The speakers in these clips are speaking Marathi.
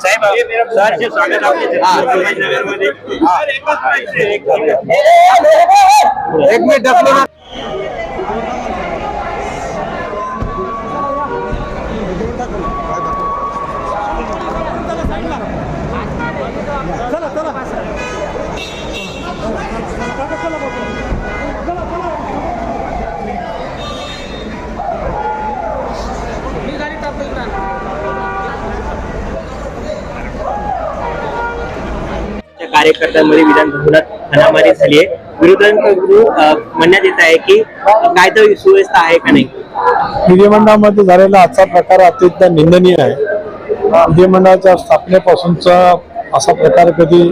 साहेब सरचे स्वागत आपले एक मिनिट. एक मिनिट ढकलू नका. त्या कार्यकर्त्यांमध्ये विधान भवनात हाणामारी झाली आहे. विरोधकांकडून म्हणण्यात येत आहे की कायदा सुव्यवस्था आहे का नाही? विधिमंडळामध्ये झालेला आजचा प्रकार अत्यंत निंदनीय आहे. विधिमंडळाच्या स्थापनेपासूनचा असा प्रकार कधी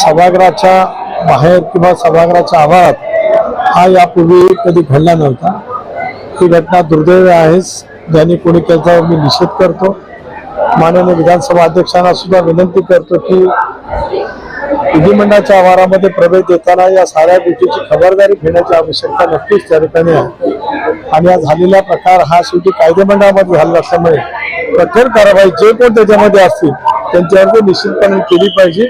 सभागृहाच्या बाहेर किंवा सभागृहाच्या आवारात हा यापूर्वी कधी घडला नव्हता. ही घटना दुर्दैव आहेच ज्यांनी कोणी त्याचा मी निषेध करतो. माननीय विधानसभा अध्यक्षांना सुद्धा विनंती करतो की विधिमंडळाच्या आवारामध्ये प्रवेश देताना या साऱ्या गोष्टीची खबरदारी घेण्याची आवश्यकता नक्कीच त्या ठिकाणी आहे. आणि हा झालेला प्रकार हा शेवटी कायदेमंडळामध्ये झालेला असल्यामुळे कठोर कारवाई जे कोण त्याच्यामध्ये असतील त्यांच्यावरती निश्चितपणे केली पाहिजे.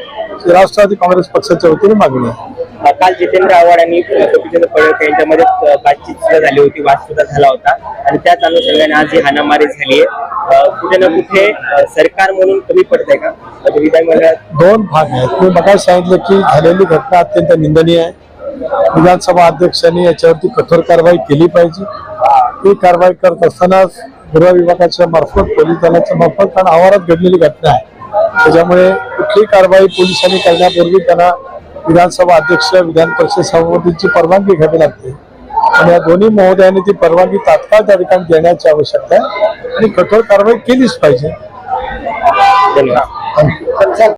राष्ट्रवादी काँग्रेस पक्षाच्या वतीने मागणी आहे. काल जितेंद्र आव्हाड आणि गोपीचंद पडळकर यांच्यामध्ये बातचीत सुद्धा झाली होती वाद सुद्धा झाला होता. आणि त्याच अनुषंगाने आज ही हाणामारी झाली आहे. कुठे ना कुठे सरकार म्हणून कमी पडत आहे का? म्हणजे विधानमंडळात दोन भाग आहेत. मी मगाशी सांगितलं की झालेली घटना अत्यंत निंदनीय आहे. विधानसभा अध्यक्षांनी याच्यावरती कठोर कारवाई केली पाहिजे. ही कारवाई करत असतानाच गृह विभागाच्या मार्फत पोलीस दलाच्या मार्फत कारण आवारात घडलेली घटना आहे. त्याच्यामुळे कुठली कारवाई पोलिसांनी करण्यापूर्वी त्यांना विधानसभा अध्यक्ष विधान परिषद सभापतींची परवानगी घ्यावी लागते. आणि या दोन्ही महोदयांनी ती परवानगी तात्काळ त्या ठिकाणी देण्याची आवश्यकता आहे आणि कठोर कारवाई केलीच पाहिजे.